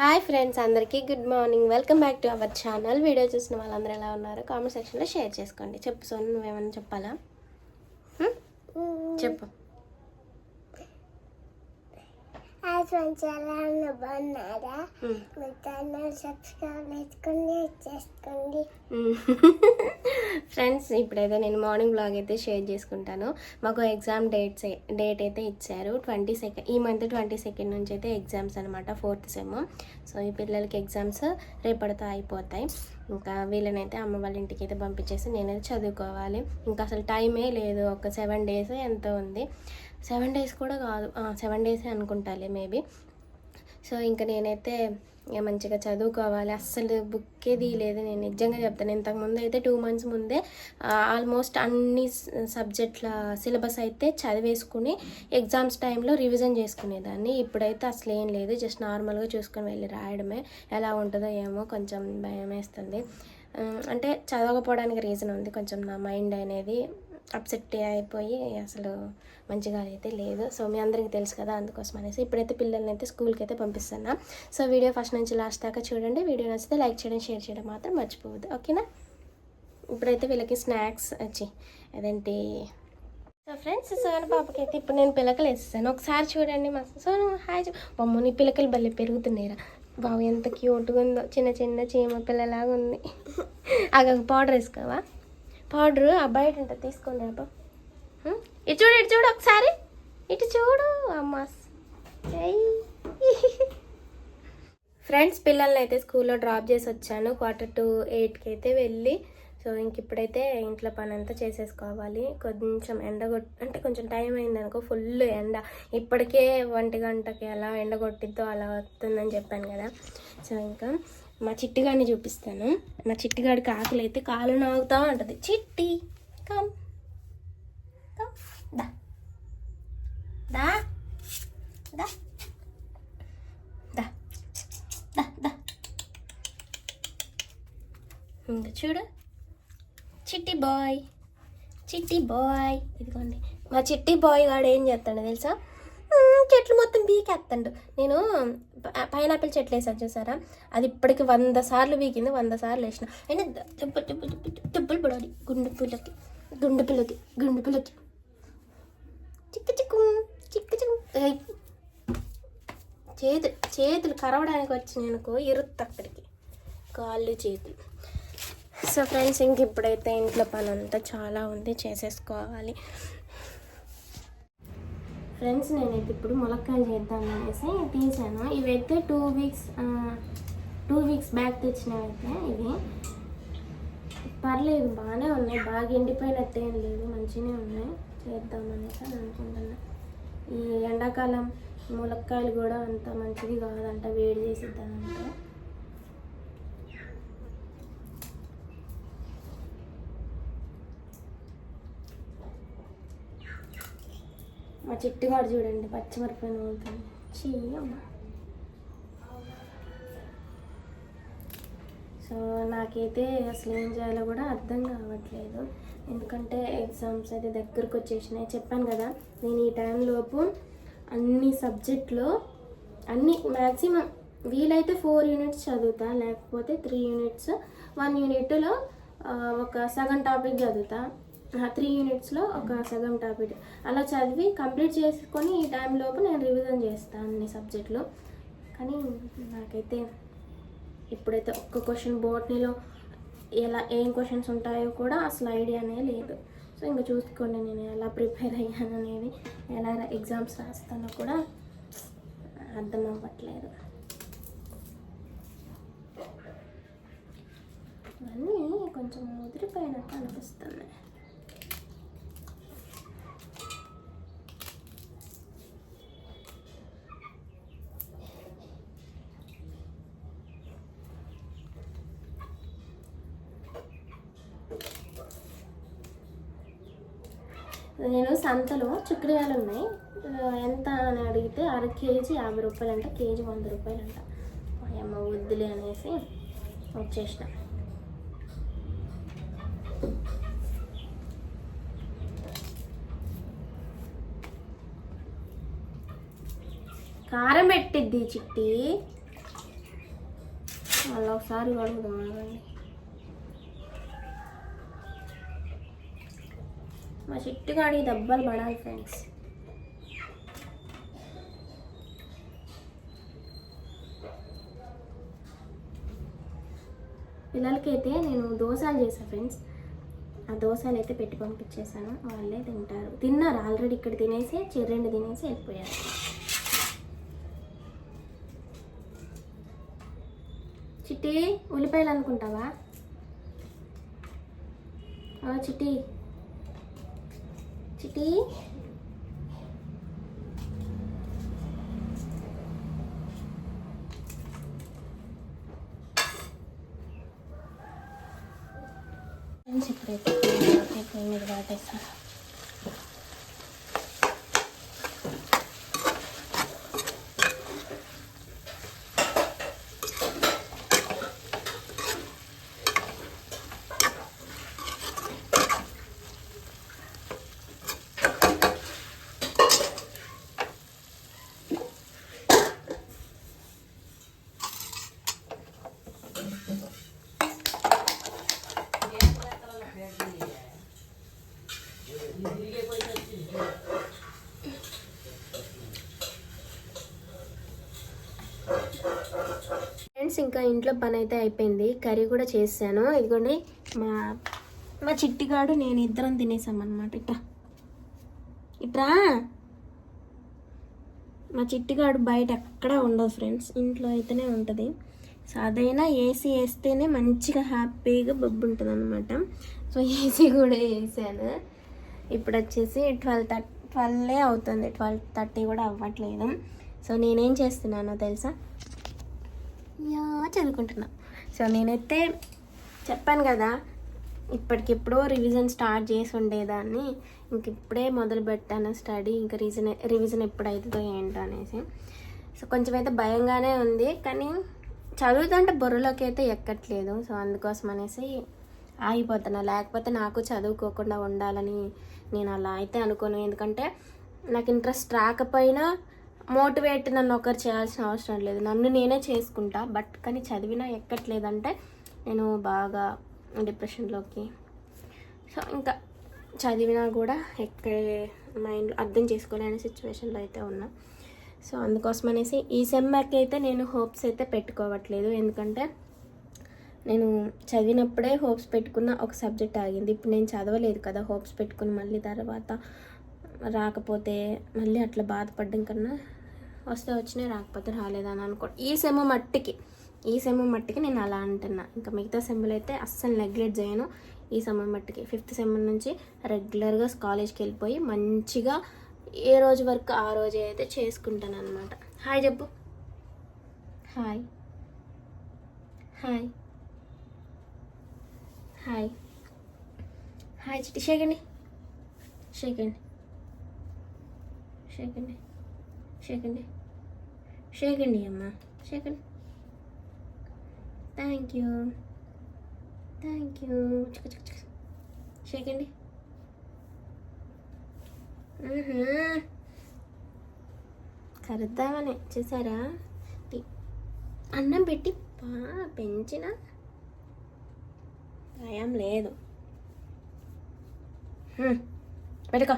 Hi friends అందరికీ good morning. Welcome back to our channel. Video చూసిన వాళ్ళందరూ ఎలా ఉన్నారు కామెంట్ సెక్షన్లో షేర్ చేసుకోండి. చెప్పు సోన్ నువ్వేమైనా చెప్పాలా? చెప్పు. బాగున్నారా? సబ్స్క్రైబ్ చేసుకోండి చేసుకోండి. ఫ్రెండ్స్ ఇప్పుడైతే నేను మార్నింగ్ బ్లాగ్ అయితే షేర్ చేసుకుంటాను. మాకు ఎగ్జామ్ డేట్స్ డేట్ అయితే ఇచ్చారు. ట్వంటీ సెకండ్ ఈ మంత్ ట్వంటీ సెకండ్ నుంచి అయితే ఎగ్జామ్స్ అనమాట ఫోర్త్ సెమ్. సో ఈ పిల్లలకి ఎగ్జామ్స్ రేపటితో అయిపోతాయి. ఇంకా వీళ్ళనైతే అమ్మ వాళ్ళ ఇంటికి అయితే పంపించేసి నేనైతే చదువుకోవాలి. ఇంకా అసలు టైమే లేదు. ఒక సెవెన్ డేస్ ఎంతో ఉంది. సెవెన్ డేస్ కూడా కాదు సెవెన్ డేసే అనుకుంటాలే మేబీ. సో ఇంకా నేనైతే మంచిగా చదువుకోవాలి. అస్సలు బుక్కే తీయలేదు. నేను నిజంగా చెప్తాను ఇంతకుముందు అయితే టూ మంత్స్ ముందే ఆల్మోస్ట్ అన్ని సబ్జెక్టుల సిలబస్ అయితే చదివేసుకుని ఎగ్జామ్స్ టైంలో రివిజన్ చేసుకునేదాన్ని. ఇప్పుడైతే అసలు ఏం లేదు. జస్ట్ నార్మల్గా చూసుకొని వెళ్ళి రాయడమే. ఎలా ఉంటుందో ఏమో కొంచెం భయం వేస్తుంది అంటే చదవకపోవడానికి రీజన్ ఉంది. కొంచెం నా మైండ్ అనేది అప్సెట్ అయిపోయి అసలు మంచిగా అయితే లేదు. సో మీ అందరికీ తెలుసు కదా అందుకోసం అనేసి ఇప్పుడైతే పిల్లల్ని అయితే స్కూల్కి అయితే పంపిస్తున్నా. సో వీడియో ఫస్ట్ నుంచి లాస్ట్ దాకా చూడండి. వీడియో నచ్చితే లైక్ చేయడం షేర్ చేయడం మాత్రం మర్చిపోవద్దు. ఓకేనా? ఇప్పుడైతే వీళ్ళకి స్నాక్స్ వచ్చి అదేంటి? సో ఫ్రెండ్స్ సోను పాపకి అయితే ఇప్పుడు నేను పిలకలు వేసేసాను. ఒకసారి చూడండి మా సోను హాయ్ బొమ్మ నీ పిలకలు భలే పెరుగుతున్నాయిరా. బాబు ఎంత క్యూట్గా ఉందో. చిన్న చిన్న చీమ పిల్లలాగా ఉంది. అగ పౌడర్ వేసుకోవా? పౌడర్ అబ్బాయి బయట ఉంటుంది తీసుకోండి అబ్బా. ఇటు చూడు ఇటు చూడు ఒకసారి. ఇటు చూడు అమ్మ. ఫ్రెండ్స్ పిల్లల్ని అయితే స్కూల్లో డ్రాప్ చేసి వచ్చాను. క్వార్టర్ టు ఎయిట్కి అయితే వెళ్ళి. సో ఇంక ఇప్పుడైతే ఇంట్లో పని అంతా చేసేసుకోవాలి. కొంచెం ఎండ అంటే కొంచెం టైం అయింది అనుకో ఫుల్ ఎండ. ఇప్పటికే ఒంటి గంటకి ఎలా ఎండ కొట్టిద్దో అలా వస్తుందని చెప్పాను కదా. సో ఇంకా మా చిట్టిగాడిని చూపిస్తాను. మా చిట్టిగాడికి ఆకలి అయితే కాలు నాగుతా ఉంటుంది. చిట్టి కమ్ కమ్ దా దా దా దా దా దా. ఇంకా చూడు. చిట్టి బాయ్ చిట్టి బాయ్. ఇదిగోండి. మా చిట్టి బాయ్ వాడు ఏం చేస్తాడు తెలుసా? చెట్లు మొత్తం బీకేస్తాడు నేను పైనాపిల్ చెట్లు వేసాను చూసారా? అది ఇప్పటికి వంద సార్లు బీకింది వంద సార్లు వేసిన. అయినా దెబ్బ దెబ్బ దెబ్బ దెబ్బలు పడాలి. గుండు పిల్లకి గుండు పిల్లకి గుండు పిల్లకి. చిక్కు చిక్కు చిక్కు చిక్కు. చేతులు చేతులు కరవడానికి వచ్చినాయి అనుకో అక్కడికి. కాళ్ళు చేతులు. సో ఫ్రెండ్స్ ఇంక ఇప్పుడైతే ఇంట్లో పని అంతా చాలా ఉంది. చేసేసుకోవాలి. ఫ్రెండ్స్ నేనైతే ఇప్పుడు ములక్కాయలు చేద్దాం అనేసి తీసాను. ఇవైతే two weeks two weeks back తెచ్చినవైతే ఇవి. పర్లేదు బాగానే ఉన్నాయి. బాగా ఎండిపోయినట్టు ఏం లేదు. మంచిగానే ఉన్నాయి. చేద్దాం అనేసి అని అనుకుంటున్నా. ఈ ఎండాకాలం ములక్కాయలు కూడా అంత మంచిది కాదంట. వేడి చేసిద్దామంటే. మా చిట్టుగాడు చూడండి పచ్చిమిరపకాయ నూలుతుంది చెయ్యమ్మ సో నాకైతే అసలు ఏం చేయాలో కూడా అర్థం కావట్లేదు. ఎందుకంటే ఎగ్జామ్స్ అయితే దగ్గరకు వచ్చేసినాయి. చెప్పాను కదా నేను ఈ టైంలోపు అన్ని సబ్జెక్టులో అన్ని మ్యాక్సిమం వీలైతే ఫోర్ యూనిట్స్ చదువుతా లేకపోతే త్రీ యూనిట్స్ వన్ యూనిట్లో ఒక సగం టాపిక్ చదువుతా. త్రీ యూనిట్స్లో ఒక సగం టాపిక్. అలా చదివి కంప్లీట్ చేసుకొని ఈ టైంలోపు నేను రివిజన్ చేస్తాను అన్ని సబ్జెక్టులు కానీ నాకైతే ఇప్పుడైతే ఒక్క క్వశ్చన్ బోటనీలో ఎలా ఏం క్వశ్చన్స్ ఉంటాయో కూడా అసలు ఐడియానే లేదు. సో ఇంకా చూసుకోండి నేను ఎలా ప్రిపేర్ అయ్యాను అనేది ఎలా ఎగ్జామ్స్ రాస్తానో కూడా అర్థం అవ్వట్లేదు. ఇవన్నీ కొంచెం ముదిరిపోయినట్టు అనిపిస్తుంది. నేను సంతలో చిక్కుడుగాయలు ఉన్నాయి ఎంత అని అడిగితే అర కేజీ యాభై రూపాయలు అంట కేజీ వంద రూపాయలు అంట అమ్మ వద్దులే అనేసి వచ్చేసిన. కారం పెట్టిద్ది చిట్టి. మళ్ళీ ఒకసారి కడుగుదాం మా మా చిట్టుగాడి దెబ్బలు పడాలి ఫ్రెండ్స్. పిల్లలకైతే నేను దోశలు చేశాను ఫ్రెండ్స్. ఆ దోశలు అయితే పెట్టి పంపించేసాను వాళ్ళే తింటారు. తిన్నారు. ఆల్రెడీ ఇక్కడ తినేసి చెర్రెండు తినేసి వెళ్ళిపోయారు. చిట్టి ఉల్లిపాయలు అనుకుంటావా? చిట్టి. ఆ, చిట్టి చిట్టి ఫ్రెండ్స్ ఇప్పుడైతే పొయ్యి మీద వాటేస్తాను ఫ్రెండ్స్ ఇంకా ఇంట్లో పని అయితే అయిపోయింది. కర్రీ కూడా చేశాను. ఇదిగోండి మా మా చిట్టిగాడు నేను ఇద్దరం తినేసామన్నమాట. ఇట్రా. ఇట్రా. మా చిట్టిగాడు బయట ఎక్కడా ఉండదు ఫ్రెండ్స్. ఇంట్లో అయితేనే ఉంటుంది. సో అదైనా ఏసీ వేస్తేనే మంచిగా హ్యాపీగా బొబ్బు ఉంటుంది అనమాట సో ఏసీ కూడా వేసాను. ఇప్పుడు వచ్చేసి ట్వెల్వ్ థర్టీ ట్వెల్వే అవుతుంది. ట్వెల్వ్ థర్టీ కూడా అవ్వట్లేదు. సో నేనేం చేస్తున్నానో తెలుసా? యా చదువుకుంటున్నా సో నేనైతే చెప్పాను కదా ఇప్పటికిప్పుడో రివిజన్ స్టార్ట్ చేసి ఉండేదాన్ని ఇంక ఇప్పుడే మొదలు పెట్టాను స్టడీ ఇంకా రీజన్ రివిజన్ ఎప్పుడైతుందో ఏంటో అనేసి. సో కొంచెం అయితే భయంగానే ఉంది కానీ చదువుతుంటే బుర్రలోకి అయితే ఎక్కట్లేదు. సో అందుకోసం అనేసి ఆగిపోతున్నా. లేకపోతే నాకు చదువుకోకుండా ఉండాలని నేను అలా అయితే అనుకోను. ఎందుకంటే నాకు ఇంట్రెస్ట్ రాకపోయినా మోటివేట్ నన్ను ఒకరు చేయాల్సిన అవసరం లేదు. నన్ను నేనే చేసుకుంటా. బట్ కానీ చదివినా ఎక్కట్లేదంటే నేను బాగా డిప్రెషన్లోకి. సో ఇంకా చదివినా కూడా ఎక్కడే మైండ్ అర్థం చేసుకోలేని సిచ్యువేషన్లో అయితే ఉన్నా. సో అందుకోసం అనేసి ఈ సెమ్మాకి అయితే నేను హోప్స్ అయితే పెట్టుకోవట్లేదు. ఎందుకంటే నేను చదివినప్పుడే హోప్స్ పెట్టుకున్న ఒక సబ్జెక్ట్ ఆగింది. ఇప్పుడు నేను చదవలేదు కదా హోప్స్ పెట్టుకుని మళ్ళీ తర్వాత రాకపోతే మళ్ళీ అట్లా బాధపడడం కన్నా వస్తే వచ్చినాయి రాకపోతే రాలేదని అనుకో. ఈ సెమ్ మట్టికి ఈ సెమ్ మట్టికి నేను అలా అంటున్నా. ఇంకా మిగతా సెమ్లు అయితే అస్సలు నెగ్లెక్ట్ చేయను ఈ సెమ్ మట్టికి. ఫిఫ్త్ సెమ్ నుంచి రెగ్యులర్గా కాలేజ్కి వెళ్ళిపోయి మంచిగా ఏ రోజు వరకు ఆ రోజు అయితే చేసుకుంటాను అనమాట హాయ్ చెప్పు. హాయ్. హాయ్. హాయ్. హాయ్ చిట్టి షేకండి షేకండి షేకండి షేకండి షేకండి అమ్మ షేకండి థ్యాంక్ యూ థ్యాంక్ యూ చిక చిక చిక షేకండి కరుద్దామని చూసారా అన్నం పెట్టి పా పెంచిన భయం లేదు పెట్టుకో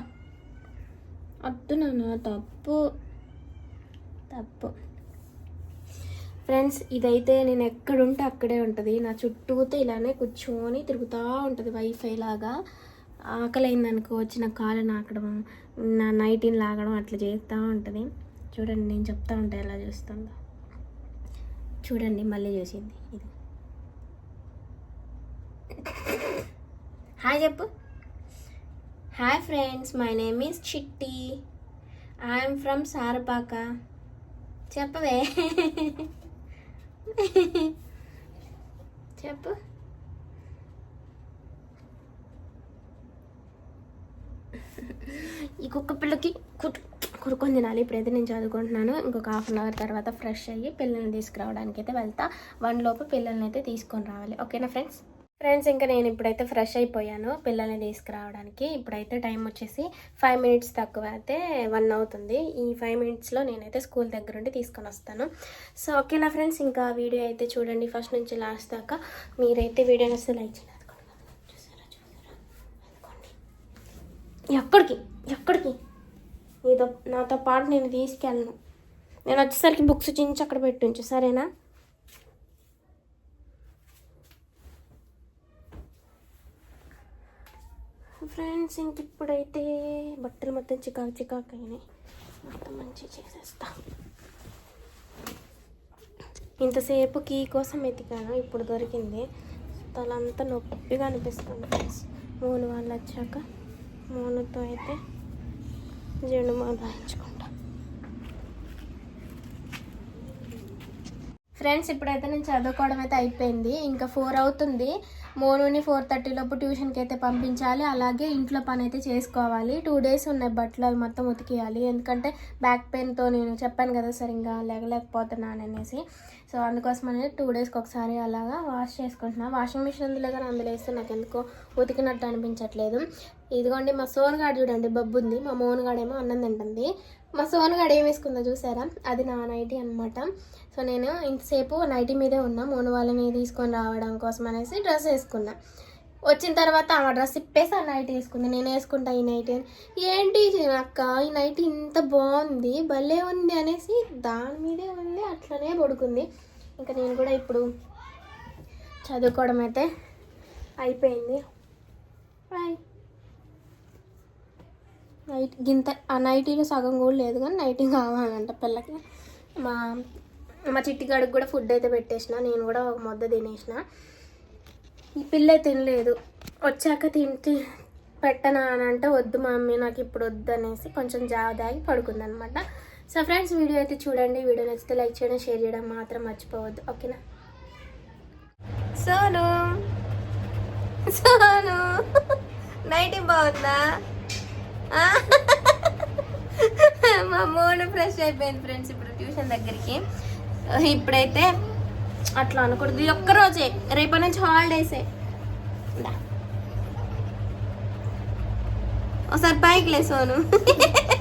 వద్దు నాన్న తప్పు. తప్పు. ఫ్రెండ్స్ ఇదైతే నేను ఎక్కడుంటే అక్కడే ఉంటుంది. నా చుట్టూతో ఇలానే కూర్చొని తిరుగుతూ ఉంటుంది వైఫై లాగా. ఆకలి అయిందనుకో వచ్చిన కాలు నాకడం నా నైటీని లాగడం అట్లా చేస్తూ ఉంటుంది. చూడండి నేను చెప్తా ఉంటా ఎలా చూస్తుందో. చూడండి మళ్ళీ చూసింది. ఇది. హాయ్ చెప్పు. Hi friends my name is Chitti I'm from Sarapaka చెప్పవే? చెప్పు. ఈ కుక్క పిల్లకి కుట్ కుడుకొని తినాలి. ఇప్పుడైతే నేను చదువుకుంటున్నాను. ఇంకొక హాఫ్ అన్ అవర్ తర్వాత ఫ్రెష్ అయ్యి పిల్లల్ని తీసుకురావడానికి అయితే వెళ్తా. వన్ లోపు పిల్లల్ని అయితే తీసుకొని రావాలి. ఓకేనా ఫ్రెండ్స్ ఫ్రెండ్స్ ఇంకా నేను ఇప్పుడైతే ఫ్రెష్ అయిపోయాను పిల్లల్ని తీసుకురావడానికి. ఇప్పుడైతే టైం వచ్చేసి ఫైవ్ మినిట్స్ తక్కువ అయితే వన్ అవుతుంది. ఈ ఫైవ్ మినిట్స్లో నేనైతే స్కూల్ దగ్గర ఉండి తీసుకొని వస్తాను. సో ఓకేనా ఫ్రెండ్స్? ఇంకా వీడియో అయితే చూడండి ఫస్ట్ నుంచి లాస్ట్ దాకా. మీరైతే వీడియోని అసలు లైక్ చేయాలి ఎక్కడికి? ఎక్కడికి? నీతో నాతో పాటు నేను తీసుకెళ్ళను. నేను వచ్చేసరికి బుక్స్ చించి అక్కడ పెట్టించు సరేనా? ఫ్రెండ్స్ ఇంక ఇప్పుడైతే బట్టలు మొత్తం చికాకు చికాకు అయినాయి. మొత్తం మంచిగా చేసేస్తా. ఇంతసేపు కీ కోసం ఎతికాను ఇప్పుడు దొరికింది. తలంతా నొప్పిగా అనిపిస్తుంది ఫ్రెండ్స్. మోను వాళ్ళు వచ్చాక మోనుతో అయితే జెండు మాల రాయించుకుంటా ఫ్రెండ్స్ ఇప్పుడైతే నేను చదువుకోవడం అయితే అయిపోయింది. ఇంకా ఫోర్ అవుతుంది. మోనుని ఫోర్ థర్టీ లోపు ట్యూషన్కి అయితే పంపించాలి. అలాగే ఇంట్లో పని అయితే చేసుకోవాలి. టూ డేస్ ఉన్నాయి బట్టలు అవి మొత్తం ఉతికేయాలి. ఎందుకంటే బ్యాక్ పెయిన్తో నేను చెప్పాను కదా సరిగ్గా లేగలేకపోతున్నాను అనేసి. సో అందుకోసం అనేది టూ డేస్కి ఒకసారి అలాగా వాష్ చేసుకుంటున్నాను వాషింగ్ మిషన్ అందులో కానీ అందులో వేస్తే నాకు ఎందుకో ఉతికినట్టు అనిపించట్లేదు. ఇదిగోండి మా సోన్గాడు చూడండి బబ్బు ఉంది మా మోన్గాడేమో అన్నం తింటుంది. మా సోనుగాడు ఏం వేసుకుందో చూసారా? అది నా నైటీ అనమాట సో నేను ఇంతసేపు నైటీ మీదే ఉన్నా మోను వాళ్ళని తీసుకొని రావడం కోసం అనేసి డ్రెస్ వేసుకున్నా. వచ్చిన తర్వాత ఆ డ్రెస్ ఇప్పేసి ఆ నైట్ వేసుకుంది నేను వేసుకుంటా ఈ నైట్. ఏంటి అక్క ఈ నైట్ ఇంత బాగుంది భలే ఉంది అనేసి దాని మీదే ఉంది అట్లనే పడుకుంది. ఇంకా నేను కూడా ఇప్పుడు చదువుకోవడం అయితే అయిపోయింది. బాయ్ నైట్ గింత ఆ నైటీలో సగం కూడా లేదు కానీ నైటీ కావాలంట పిల్లకి. మా మా చిట్టిగాడికి కూడా ఫుడ్ అయితే పెట్టేసిన నేను కూడా ఒక మొద్ద తినేసిన. ఈ పిల్ల తినలేదు. వచ్చాక తింటి పెట్టనా అని అంటే వద్దు మమ్మీ నాకు ఇప్పుడు వద్దు అనేసి కొంచెం జావ దాగి పడుకుందనమాట. సో ఫ్రెండ్స్ వీడియో అయితే చూడండి. వీడియో నచ్చితే లైక్ చేయడం షేర్ చేయడం మాత్రం మర్చిపోవద్దు. ఓకేనా? సోను! సోను! నైట్ బాగుందా? మా మోను ఫ్రెష్ అయిపోయింది ఫ్రెండ్స్ ఇప్పుడు ట్యూషన్ దగ్గరికి. ఇప్పుడైతే అట్లా అనకూడదు. ఈ ఒక్క రోజే. రేపటి నుంచి హాలిడేసే ఒకసారి పైకి లే సోను